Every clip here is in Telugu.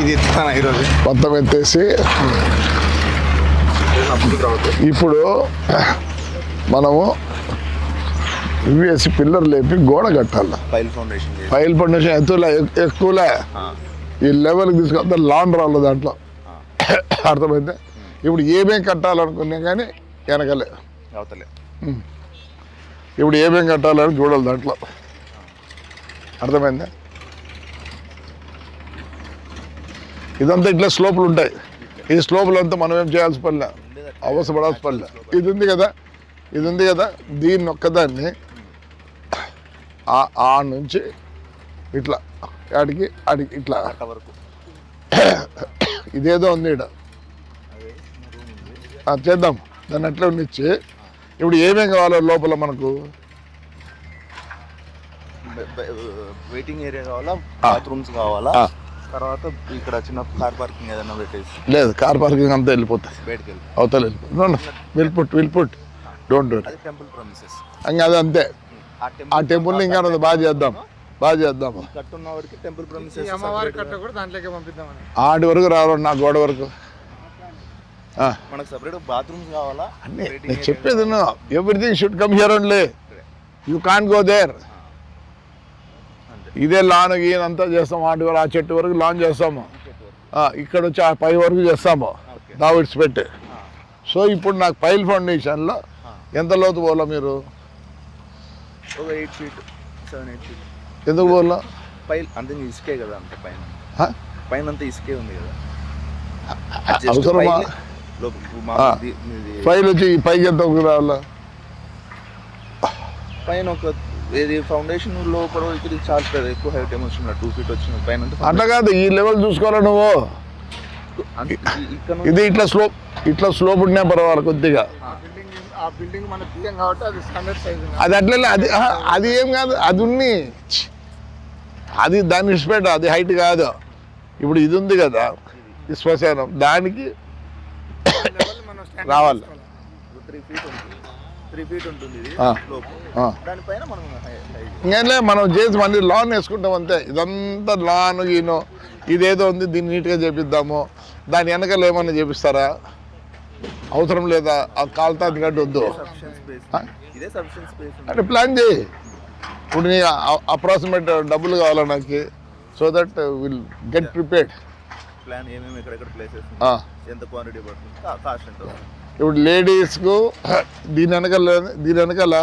ఇది ఎత్తుతాను ఈరోజు. మొత్తం ఎత్తేసి ఇప్పుడు మనము ఇవేసి పిల్లర్ లేపి గోడ కట్టాలి. ఫైల్ ఫౌండేషన్ ఎంతలే ఎక్కువలే. ఈ లెవెల్కి తీసుకొస్తే లాండ్ రాళ్ళు దాంట్లో. అర్థమైంది? ఇప్పుడు ఏమేం కట్టాలనుకున్నాం కానీ వెనకలే. అవతలే. ఇప్పుడు ఏమేం కట్టాలని చూడాలి దాంట్లో. అర్థమైందా? ఇదంతా ఇట్లా స్లోపులు ఉంటాయి. ఈ స్లోపులు అంతా మనం ఏం చేయాల్సి పనిలే? అవసరపడాల్సి పనిలే. ఇది ఉంది కదా? ఇది ఉంది కదా? దీన్ని ఒక్కదాన్ని ఆ- నుంచి ఇట్లా ఆడికి ఆడికి ఇట్లా. వరకు ఇదేదో ఉంది ఇక్కడ చేద్దాం. దాన్ని అట్లా ఉండిచ్చి. ఇప్పుడు ఏమేం కావాలో లోపల మనకు? వెయిటింగ్ ఏరియా కావాలా? బాత్రూమ్స్ కావాలా. తర్వాత ఇక్కడ చిన్న కార్ పార్కింగ్ ఏదైనా పెట్టేసి. లేదు కార్ పార్కింగ్ అంతా వెళ్ళిపోతుంది బయటకు వెళ్ళి. అవతల వెళ్ళిపోతుంది will put will put don't do అది టెంపుల్ ప్రమిసెస్ ఇంకా అది అంతే. ఆ టెంపుల్ ఇంకా బాగా చేద్దాం. బాగా చేద్దాము కట్టున్న వాడికి టెంపుల్ ప్రమిసెస్ అమ్మవారి కట్ట కూడా దాంట్లోకి పంపిద్దామని. ఆడి వరకు రావాలి నా గోడ వరకు. మనకు సపరేట్ బాత్రూమ్స్ కావాలా? అన్నీ నేను చెప్పేది everything should come here only you can go there. ఇదే లాన్ గీన్ అంతా చేస్తాం ఆటి వరకు ఆ చెట్టు వరకు లాన్ చేస్తాము. ఇక్కడ వచ్చి ఆ పై వరకు చేస్తాము. దావిడ్స్ పెట్టి. సో ఇప్పుడు నాకు పైల్ ఫౌండేషన్లో ఎంత లోతు పోలా మీరు? ఒక eight feet seven eight feet. ఎందుకు పోలా పైన అంతే ఇసుకే కదా అంత పైన? పైన అంతా ఇసుకే ఉంది కదా. అవసరమా? పైలు వచ్చి పైకి ఎంత రావాలా పైన ఒక ఏది ఫౌండేషన్ లోపల ఇక్కడ చాలా పెద్ద ఎక్కువ హైట్ ఏమో వచ్చిన టూ ఫీట్ వచ్చిన పైన అట్లా కాదు ఈ లెవెల్ చూసుకోవాలా నువ్వు? ఇది ఇట్లా స్లోప్ ఇట్లా స్లోప్ ఉన్నా పర్వాలేదు కొద్దిగా. అది స్టాండర్డ్ సైజ్ అది అట్లే అది అది ఏం కాదు అది ఉన్ని అది దాన్ని ఇష్టపెట్ట అది హైట్ కాదు. ఇప్పుడు ఇది ఉంది కదా ఈ శ్మశానం దానికి లెవెల్ మనం standard రావాలి. చేసుకోవాలి. త్రీ ఫీట్ ఉంటుంది. త్రీ ఫీట్ ఉంటుంది ఇది ఆ. లోపు. ఆ. దానిపైన మనం ఇంకేంలే చేసి మళ్ళీ లాన్ వేసుకుంటాం అంతే. ఇదంతా లాన్ గీను. ఇదేదో ఉంది దీన్ని నీట్గా చేపిద్దాము. దాని వెనకాల ఏమన్నా చేపిస్తారా? అవసరం లేదా? అది కాలుతాది గడ్డి వద్దు. సఫిషియెంట్ స్పేస్ ఆ? ఇదే సఫిషియెంట్ స్పేస్ అంటే ప్లాన్ చేయి. ఇప్పుడు నీ అప్రాక్సిమేట్ డబ్బులు కావాలా నాకు? So that will get prepared plan ఏమేమి ఎక్కడెక్కడ ప్లేసెస్ ఎంత క్వాంటిటీ పడుతుంది కాస్ట్ ఎంత ఇప్పుడు లేడీస్కు దీని వెనకాల దీని వెనకాల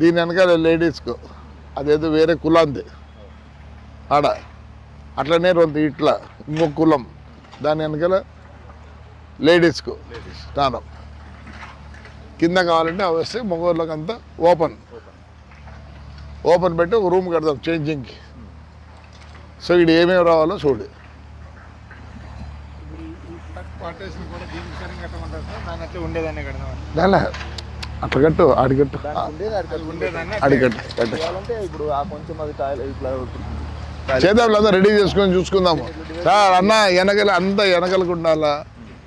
దీని వెనకాల లేడీస్కు అదేదో వేరే కులాంది. ఆడ అట్లనే రెండు ఇట్లా ఇంకొక కులం. దాని వెనకాల లేడీస్కు స్నానం కింద కావాలంటే అవి వస్తే మగవాళ్ళకి అంతా ఓపెన్. ఓపెన్ పెట్టి ఒక రూమ్ కడతాం చేంజింగ్కి. సో ఇక్కడ ఏమేమి రావాలో చూడు పార్టీషన్ కూడా దీనికి సరిగ్గా కట్టమంటారు సార్ దాని అట్లా ఉండేదాన్ని కడదామని దానిలో అట్లా కట్టు కట్టు. చేయాలంటే ఇప్పుడు ఆ కొంచెం అది చేద్దాం లేదా రెడీ చేసుకొని చూసుకుందాము. సార్ అన్న వెనకల అంతా వెనకలకు ఉండాలా?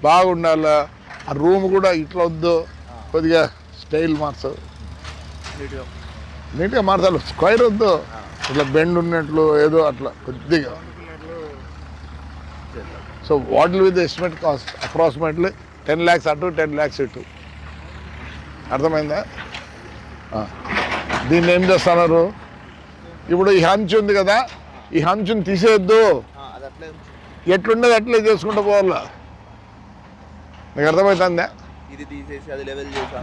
బాగుండాలా? ఆ రూమ్ కూడా ఇట్లా వద్దు. కొద్దిగా స్టైల్ మార్చు. నీట్గా. మార్చాలి. స్క్వైర్ వద్దు. ఇట్లా బెండ్ ఉన్నట్లు ఏదో అట్లా కొద్దిగా. So what with estimate cost approximately ten lakhs అటు టెన్ ల్యాక్స్ ఇటు అర్థమైందా. దీన్ని ఏం చేస్తున్నారు? ఇప్పుడు ఈ హంచ్ ఉంది కదా ఈ హంచుని తీసేయద్దు. ఎట్లుండదు అట్లే చేసుకుంటూ పోవాలా? నీకు అర్థమవుతుందా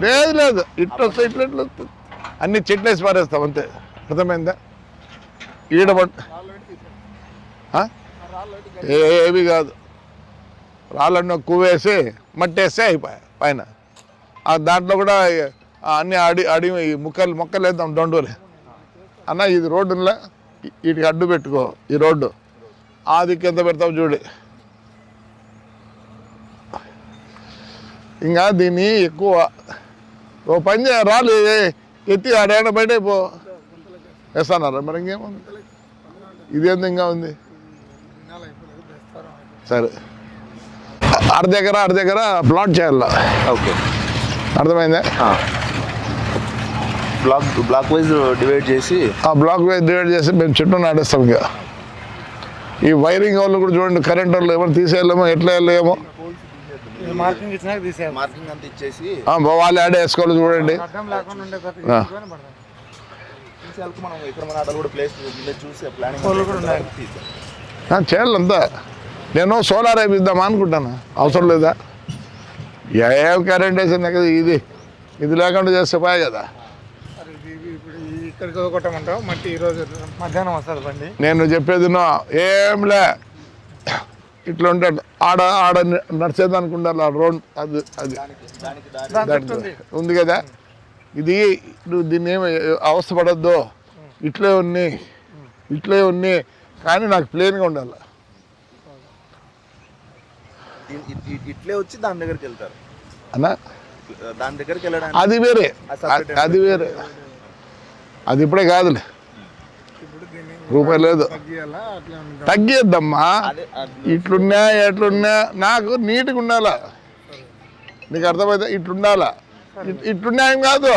లేదు లేదు. ఇట్లా వస్తే ఇట్లా ఇట్లా వస్తుంది. అన్ని చెట్లు వేసి పారేస్తాం అంతే. అర్థమైందా? ఈడ పట్ ఆ? ఏవి కాదు. రాళ్ళన్న కువ్వేసి మట్టేస్తే అయిపోయాయి పైన. ఆ దాంట్లో కూడా అన్ని అడి అడి ముక్కలు మొక్కలు వేద్దాం దొండూరి అన్న ఇది రోడ్డులా వీటికి అడ్డు పెట్టుకో ఈ రోడ్డు. ఆది కింద పెడతాం చూడు. ఇంకా దీన్ని ఎక్కువ ఓ పని చేయ రాలి ఎత్తి ఆడేడ బయట పో. వేస్తానారా మరి ఇంకేముంది? ఇదేంది ఇంకా ఉంది? సరే. అర్ధ దగ్గర అర్ధ దగ్గర ప్లాట్ చేయాల? ఓకే. అర్థమైందా? బ్లాక్ బ్లాక్ వైజ్ డివైడ్ చేసి ఆ బ్లాక్ వైజ్ డివైడ్ చేసి మేము చెట్టు నాటేస్తాం ఇక. ఈ వైరింగ్ వాళ్ళు కూడా చూడండి కరెంట్ వాళ్ళు ఏమైనా తీసేయాలేమో ఎట్లా వెళ్ళలేమో వాళ్ళు యాడ్ వేసుకోవాలి చూడండి. చేయాలంతా నేను సోలార్ వేపిద్దామా అనుకుంటాను? అవసరం లేదా? ఏం కరెంట్ వేసింది కదా ఇది. ఇది లేకుండా చేస్తే పోయే కదా. ఇక్కడికి కొట్టమంటావు? మట్టి ఈరోజు మధ్యాహ్నం వస్తుంది బండి. నేను చెప్పేది ఏంలే ఇట్లా ఉంటాడు ఆడ ఆడ నడిచేదానికి ఉండాలి ఆ రోడ్. అది అది. ఉంది. కదా. ఇది నువ్వు దీన్ని ఏమి అవస్థ పడద్దు ఇట్లే ఉన్నాయి ఇట్లే ఉన్నాయి కానీ నాకు ప్లేన్గా ఉండాలి. ఇట్లే వచ్చి దాని దగ్గరికి వెళ్తారు. అన్నా? దాని దగ్గరికి వెళ్ళడానికి అది వేరే. అది వేరే. అది ఇప్పుడే కాదులే. రూపాయి లేదు? తగ్గేద్దమ్మా. ఇట్లున్నా ఎట్లున్నా నాకు నీట్గా ఉండాలా? నీకు అర్థమైతే ఇట్లుండాలా? ఇట్- ఇట్లున్నా ఏం కాదు?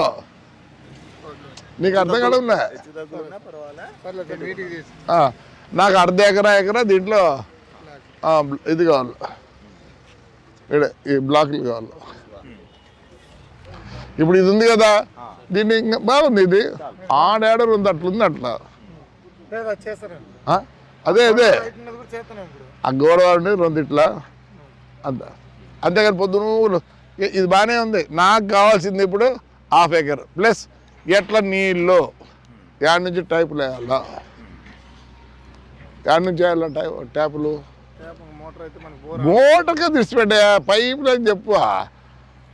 నీకు అర్థం ఉందా ఆ, నాకు అర్ధ ఎకరా ఎకరా దీంట్లో ఇది కావాలి ఈడ ఈ బ్లాక్లు కావాలి. ఇప్పుడు ఇది ఉంది కదా దీన్ని ఇంకా బాగుంది ఇది. ఆడాడర్ ఉంది అట్లుంది అట్లా అదే అదే. ఆ గోడవాడిని రెండు ఇట్లా. అంత. అంతేకాని పొద్దున ఇది బాగానే ఉంది. నాకు కావాల్సింది ఇప్పుడు హాఫ్ ఏకర్. ప్లస్ ఎట్లా నీళ్ళు. యాడ్ నుంచి టైపులు వేయాలా? యాడ్ నుంచి వేయాలా టైప్ ట్యాపులు? ట్యాప్ మోటార్ అయితే మనకు బోర్ మోటార్గా తీసిపెట్టే పైప్ అని చెప్పు.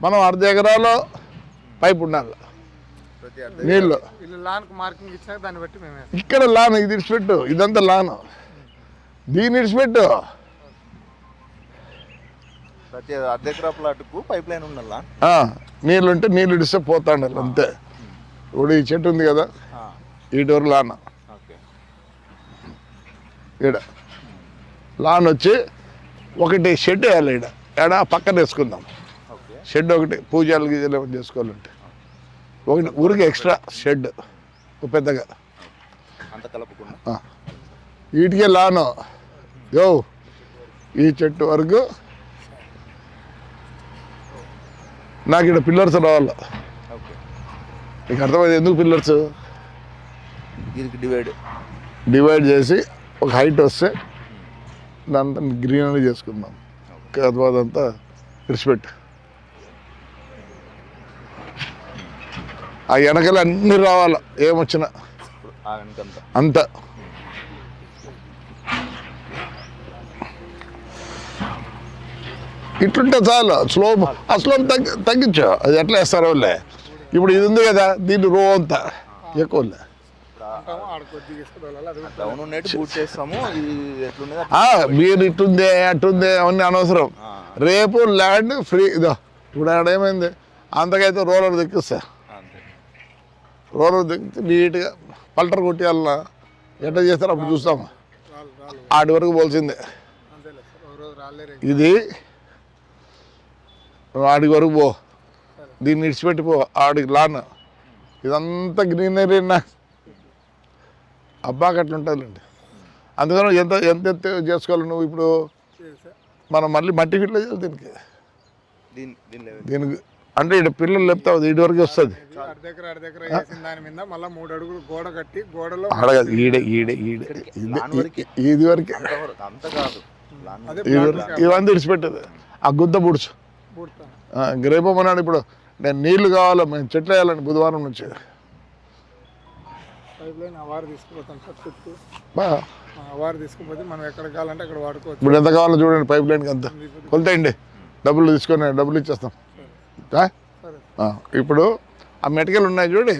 మనం అర్ధ ఎకరాలో పైప్ ఉండాలి. నీళ్ళు. ఇక్కడ లాను ఇది ఇడిచిపెట్టు. ఇదంతా లాను. దీన్ని ఇడిచిపెట్టు. ప్రతి అర్ధ ఎకరా ప్లాట్కు పైప్ లైన్ ఉండాలా నీళ్ళు ఉంటే నీళ్ళు ఇడిస్తే పోతాండాలి అంతే. ఇప్పుడు ఈ చెట్టు ఉంది కదా ఈ డోర్ లాన్. ఓకే. ఈడ. లాన్ వచ్చి ఒకటి షెడ్ వేయాలి ఈడ. ఏడ? పక్కన వేసుకుందాం. షెడ్ ఒకటి పూజలు గీజలు చేసుకోవాలంటే. ఒకటి ఊరికి ఎక్స్ట్రా షెడ్ పెద్దగా. వీటికే లాను. యో ఈ చెట్టు వరకు. నాకు ఇక్కడ పిల్లర్స్ రావాలి. నీకు అర్థమైంది ఎందుకు పిల్లర్స్ డివైడ్ డివైడ్ చేసి ఒక హైట్ వస్తే దాంతో గ్రీనరీ చేసుకుందాం. తర్వాత అంతా విడిచిపెట్టు. ఆ వెనకాల అన్నీ రావాలి. ఏమొచ్చినా. అంత. ఇట్లుంటే చాలు. స్లోప్ ఆ స్లోప్ తగ్గి తగ్గించు. అది ఎట్లా వేస్తారో వాళ్ళే ఇప్పుడు ఇది ఉంది కదా దీన్ని రో అంతా. ఎక్కువ. ఉంటాము ఆడ డౌన్ ఉన్నట్టు బూట్ చేస్తాము ఇది మీరు ఇట్టుంది అట్టుంది అవన్నీ అనవసరం. రేపు ల్యాండ్ ఫ్రీ ఇదో ఇప్పుడు ఆడ ఏమైంది? అంతకైతే రోలర్ దెక్కిస్తా. రోలర్ దెక్కితే నీట్గా పల్టర్ కొట్టేయాలన్నా. ఎట్లా చేస్తారో అప్పుడు చూస్తాము ఆడి వరకు పోల్సిందే. ఇది ఆడికి వరకు పో. దీన్ని ఇడిచిపెట్టి పో ఆడికి లాన్. ఇదంతా గ్రీనరీ నా అబ్బాకి అట్లా ఉంటుందిలేండి. అందుకని ఎంత ఎంత ఎంత చేసుకోవాలి నువ్వు ఇప్పుడు? మనం మళ్ళీ మట్టి ఫిట్లో చేయాలి దీనికి. దీని దీని లెవెల్ దీనికి అంటే ఇక్కడ పిల్లలు లేపుతావు ఇటు వరకు వస్తుంది. ఇది అర్ధ దగ్గర అర్ధ దగ్గర వేసిన దాని మీద మళ్ళీ మూడు అడుగులు గోడ కట్టి గోడలో అడగదు ఈడే ఈడే ఈడే. ఇది- వరకే. ఇవంతా ఇడిచిపెట్టదు ఆ గుద్ద పుడుచు పూడతాను రేపు మొన్నాడు ఇప్పుడు నేను నీళ్ళు కావాలి మేము చెట్లు వేయాలండి బుధవారం నుంచి. పైప్ లైన్ అవారు తీసుకుపోతాం సార్ చుట్టూ. ఆ అవారు తీసుకుపోతే మనం ఎక్కడ కావాలంటే అక్కడ వాడుకోవచ్చు. ఇప్పుడు ఎంత కావాలో చూడండి పైప్ లైన్కి అంత. కొలుతాయండి. డబ్బులు తీసుకొని డబ్బులు ఇచ్చేస్తాం. ఆ? సరే. ఆ, ఇప్పుడు ఆ మెటకలు ఉన్నాయి చూడండి.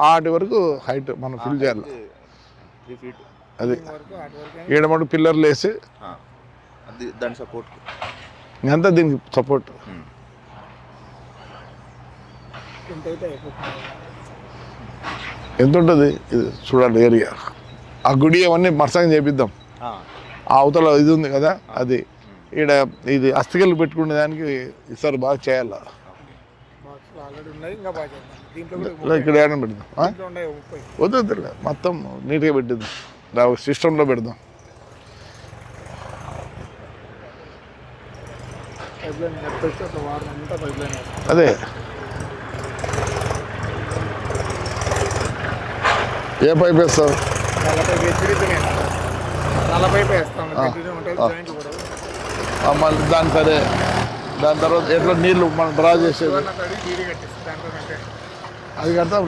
వాటి వరకు హైట్ మనం ఫిల్ చేయాలి. అది వరకు అటు వరకు ఈడ మటు పిల్లర్లు వేసి అది దాని సపోర్ట్ ఇంకంతా దీనికి సపోర్ట్ ఎంత ఉంటుంది చూడండి ఏరియా. ఆ గుడి అవన్నీ మర్సంగా చేపిద్దాం. ఆ. అవతల ఇది ఉంది కదా అది. ఇక్కడ ఇది అస్థికలు పెట్టుకునే దానికి ఈసారి బాగా చేయాలి? ఇక్కడ పెడదాం. వద్దు మొత్తం నీట్గా పెట్టిద్దాం. సిస్టంలో పెడదాం. అదే. జాయింట్ కూడా ఆ, మళ్ళీ దాని సరే. దాని తర్వాత ఎట్లా నీళ్ళు మనం డ్రా చేసేది? అది కడతాం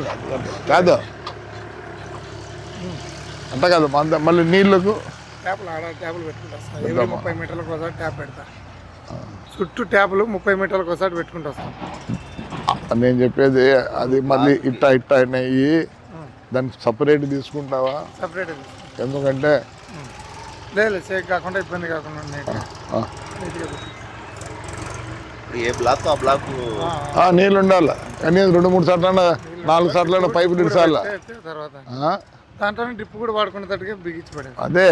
కాదు. అంత కాదు మన మళ్ళీ నీళ్ళకు ట్యాప్లు ముప్పై మీటర్లకు ఒకసారి ట్యాప్ పెడతా. చుట్టూ ట్యాపులు ముప్పై మీటర్లకు ఒకసారి పెట్టుకుంటూ వస్తాం నేను చెప్పేది అది మళ్ళీ ఇట్టా ఇట్టా అయినాయి. దానికి సపరేట్ తీసుకుంటావా? సపరేట్ ఎందుకంటే లేదు షేక్ కాకుండా ఇబ్బంది కాకుండా ఏ బ్లాక్ ఆ బ్లాక్ నీళ్ళు ఉండాలి. కానీ రెండు మూడు సార్లు నాలుగు సార్లు పైపు నిడిచాల పెట్టే తర్వాత. దాంట్లోనే డ్రిప్ కూడా వాడుకునేటట్టుగా బిగించి పడేది అదే.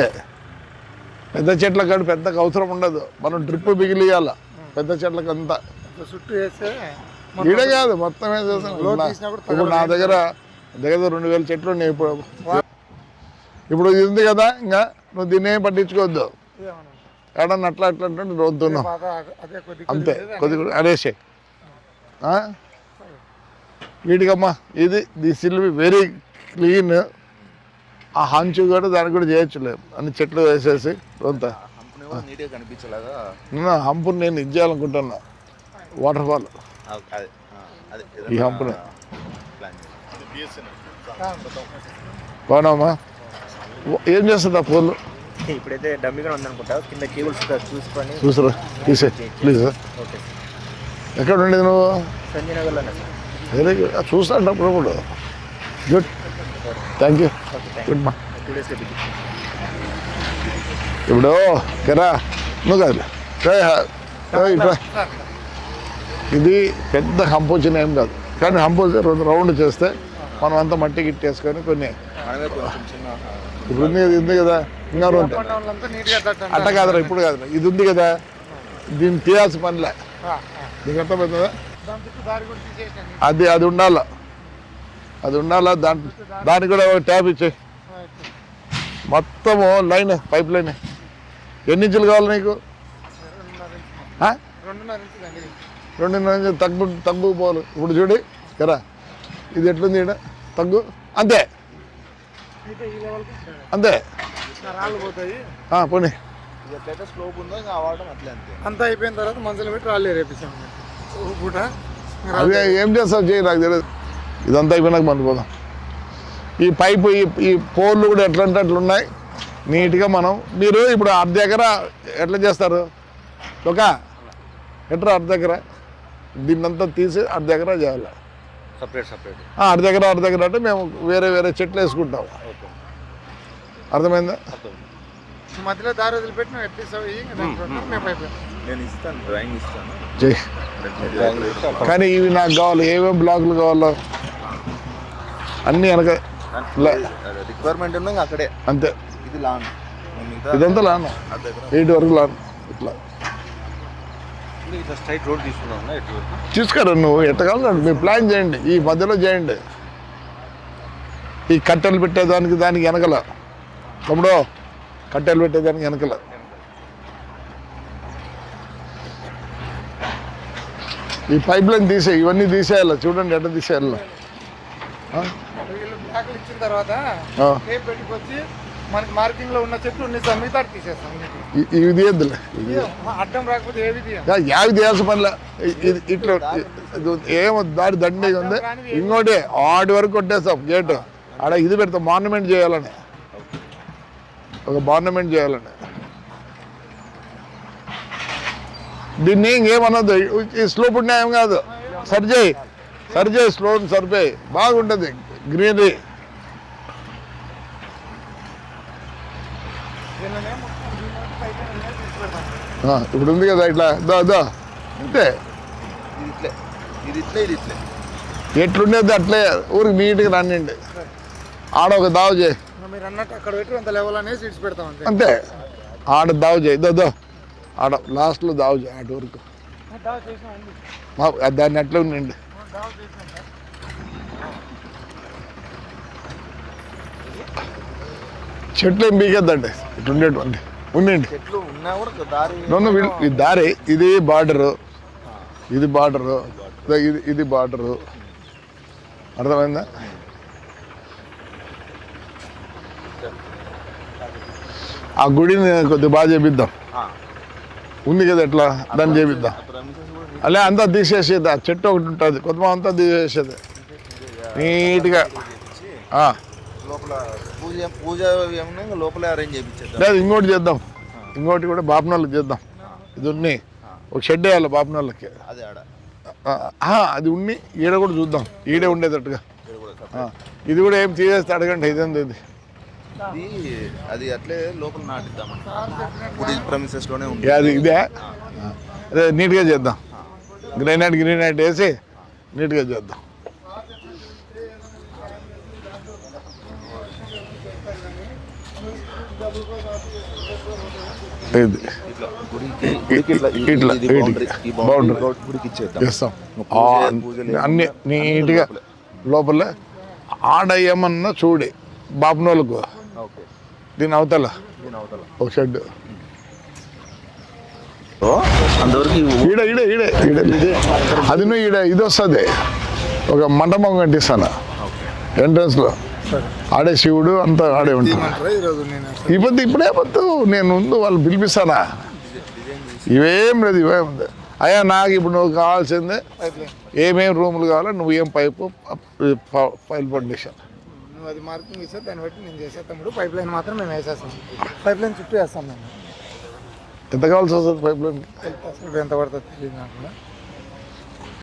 పెద్ద చెట్ల కాడ పెద్దగా అవసరం ఉండదు. మనం డ్రిప్ బిగిలియాల. పెద్ద చెట్లకు అంతా. చుట్టూ వేస్తే ఈడ కాదు మొత్తం ఇప్పుడు నా దగ్గర దగ్గర రెండు వేల చెట్లు ఉన్నాయి ఇప్పుడు. ఇప్పుడు ఇది ఉంది కదా ఇంకా నువ్వు దీన్ని ఏం పట్టించుకోవద్దు. ఎడన్నా అట్లా అట్లా అంటే వద్దున్నావు అంతే కొద్ది అనేసే వీటికమ్మా ఇది ది సిల్వి వెరీ క్లీన్. ఆ హంచు కూడా దానికి కూడా చేయొచ్చులే. అన్ని చెట్లు వేసేసి నీట్గా కనిపించేలాగా. నేను హంపుని నేను ఇది చేయాలనుకుంటున్నా. వాటర్ ఫాల్ ఈ హంపుని. బాగున్నామా ఏం చేస్తుంది పూలు ఇప్పుడైతే డమ్మిగా ఉందనుకుంటా. కింద కేబుల్స్ చూసుకొని చూసారా తీసే ప్లీజ్. ఓకే. ఎక్కడ ఉండేది నువ్వు? సంజయ్ నగర్లోనే సార్ వెరీ గుడ్ చూస్తాను అప్పుడప్పుడు గుడ్ థ్యాంక్ యూ గుడ్ మా ఇప్పుడు కరా నువ్వు కాదు. ఇది పెద్ద కంపోజిషన్ ఏం కాదు. కానీ కంపోజిషన్ రెండు రౌండ్ చేస్తే మనం అంతా మట్టి గిట్టేసుకొని కొన్ని మనమే కొంచెం చిన్న ఇప్పుడు ఉంది ఇది ఉంది కదా ఇంకా అట్ట కాదురా ఇప్పుడు కాదురా ఇది ఉంది కదా దీన్ని తీయాల్సిన పనిలే. నీకు అర్థమవుతుందా? అది అది ఉండాల. అది ఉండాలా దాని దానికి కూడా ఒక ట్యాప్ ఇచ్చేయి మొత్తము లైన్ పైప్ లైన్. ఎన్ని ఇంచులు కావాలి నీకు? రెండున్నర ఇంచు. తగ్గు తగ్గు పోలు ఇప్పుడు చూడు కదా ఇది ఎట్లుంది ఈడ? తగ్గు. అంతే. అంతే. పోనీ. ఎట్లయితే స్లోప్ ఉందో ఇంకా వాడడం అట్లే అంతే. అంతా అయిపోయిన తర్వాత పెట్టి రాళ్ళు పూట. అది ఏం చేస్తావు? చేయి నాకు తెలియదు. ఇదంతా అయిపోయినాక మనం పోదాం ఈ పైపు ఈ ఈ పోర్లు కూడా ఎట్లా అంటే అట్లా ఉన్నాయి నీట్గా మనం మీరు ఇప్పుడు అర్ధ దగ్గర ఎట్లా చేస్తారు? ఒక ఎట్లా అర్ధ దగ్గర దీన్నంతా తీసి అర్ధ దగ్గర చేయాలి. Separate separate. ఆ, అర్ధ దగ్గర అర్ధ దగ్గర అంటే మేము వేరే వేరే చెట్లు వేసుకుంటాం. ఓకే. అర్థమైందా? అర్థం మధ్యలో దారి వదిలిపెట్టి నువ్వు ఎట్టిస్తావు ఇవి ఇంకా దాని ప్రకారం మేము అయిపోయాం. నేను ఇస్తాను డ్రాయింగ్ ఇస్తాను. చెయ్యి డ్రాయింగ్ ఇస్తాను కానీ ఇవి నాకు కావాలి. ఏమేమి బ్లాకులు కావాలో అన్నీ వెనక రిక్వైర్మెంట్ ఉంది ఇంకా అక్కడే. అంతే. ఇది లాన్. ఇదంతా లాను. ఎయిట్ వరకు లాను. ఇట్లా. ఇట్లా స్ట్రైట్ రోడ్ తీసుకున్నాం ఎటు వరకు? చూసుకోరు నువ్వు ఎట్టగలరు మీరు ప్లాన్ చేయండి ఈ మధ్యలో చేయండి. ఈ కట్టెలు పెట్టేదానికి దానికి వెనకల. తమ్ముడు కట్టెలు పెట్టేదానికి వెనకల. ఈ పైప్ లైన్ తీసే ఇవన్నీ తీసేయాలి. చూడండి ఎట్ట తీసేయాలి. ఇచ్చిన తర్వాత మనకి మార్కింగ్లో ఉన్న చెట్లు మిగతా తీసేస్తాం. ఇ- ఇవి తీయద్దులే ఇవి తీయం. అడ్డం రాకపోతే ఏవి తీయం యా- యావి తీయాల్సిన పనిలే. ఇది ఇట్లా ఇది ఏమో దారి దండిగా ఉంది. ఇంకోటి ఆడి వరకు కొట్టేస్తాం గేటు ఆడ ఇది పెడతాం మార్నమెంట్ చేయాలని. ఒక మార్నమెంట్ చేయాలని. దీన్ని ఇంకేమన్నది ఈ స్లోప్ న్యాయం కాదు. సరిచేయి సరిచేయి స్లో సరిపోయి. బాగుంటుంది గ్రీనరీ దీనిలోనే మొత్తం దీనిలోకి పైన ఉన్నాయి తీసి పెడతాం. ఇప్పుడు ఉంది కదా ఇట్లా. దా దా. అంతే ఇది ఇట్లే ఇది ఇట్లే ఇది ఇట్లే ఎట్లుండేది అట్లే. ఊరికి నీట్గా రన్నిండి. ఆడ ఒక దావ చేయి. ఇంకా మీరు అన్నట్టు అక్కడ పెట్టి అంత లెవెల్ అనేసి ఇడిచి పెడతాం అంతే. అంతే. ఆడ దావ చేయి. దో దో. ఆడ లాస్ట్లో దావ చేయి. ఉంది. మా- దాన్ని అట్లే ఉండండి. చెట్లు ఏం బీగద్దండి ఇటు ఉండండి. కూడా దారి ఇది బార్డరు ఇది బార్డరు ఇది ఇది బార్డరు అర్థమైందా? ఆ గుడిని కొద్దిగా బాగా చేపిద్దాం. ఉంది కదా ఎట్లా? దాన్ని చేపిద్దాం. అలా అంతా తీసేసేది. ఆ చెట్టు ఒకటి ఉంటుంది. కొద్దిగా అంతా తీసేసేది. నీట్గా. లోపల పూజ పూజ లోపలే అరేంజ్ చేయించేద్దాం లేదు ఇంకోటి చేద్దాం. ఇంకోటి కూడా బాపనోళ్ళకి చేద్దాం. ఇది ఉన్ని. ఒక షెడ్ వేయాలి బాపనోళ్ళకి. అదే ఆడ. అది ఉన్ని. ఈడ కూడా చూద్దాం. ఈడే ఉండేటట్టుగా. ఇది కూడా ఏం తీసేస్తే అడగండి ఇదేంది ఇది. అది అట్లే లోపల నాటిద్దామంట గుడి premises లోనే ఉంది ఏ, అది ఇదే? అదే నీట్గా చేద్దాం. గ్రైనైట్ గ్రీనైట్ వేసి నీట్గా చేద్దాం ఇది ఇట్లా గుడికి గుడికి ఇట్లా ఈ- ఇట్లా, ఇది ఇట్లా. boundary, ఈ boundary. boundary గుడికి ఇచ్చేద్దాం చేస్తాం పూజ- ఆ, పూజ లేకుండా అన్ని నీట్గా లోపల. ఆడ ఏమన్నా చూడి బాపనోళ్ళకు ఓకే. దీని అవతల. దీని అవతల. ఒక షెడ్ ఈడ ఈడ ఈడ ఈడ అది నువ్వు ఈడ ఇది వస్తుంది. ఒక మంటపం కట్టిస్తాను. ఎంట్రన్స్లో. ఆడే శివుడు అంతా ఆడే ఉంటాడు. పొద్దు ఇప్పుడే పొద్దు నేను ముందు వాళ్ళు పిలిపిస్తానా? ఇవేం లేదు ఇవేం అయ్యా నాకు ఇప్పుడు నువ్వు కావాల్సిందే. పైప్ లైన్ ఏమేం రూములు కావాలో నువ్వు ఏం పైపు ఫైల్ ఫౌండేషన్ నువ్వు అది మార్కింగ్ ఇస్తే దాన్ని బట్టి నేను చేసే తమ్ముడు. పైప్ లైన్ మాత్రం మేము వేసేస్తాం. పైప్ లైన్ చుట్టూ వేస్తాం మేము. ఎంత కావాల్సి వస్తుంది పైప్ లైన్ ఎంత పడుతుంది తెలియదు నాకు కూడా.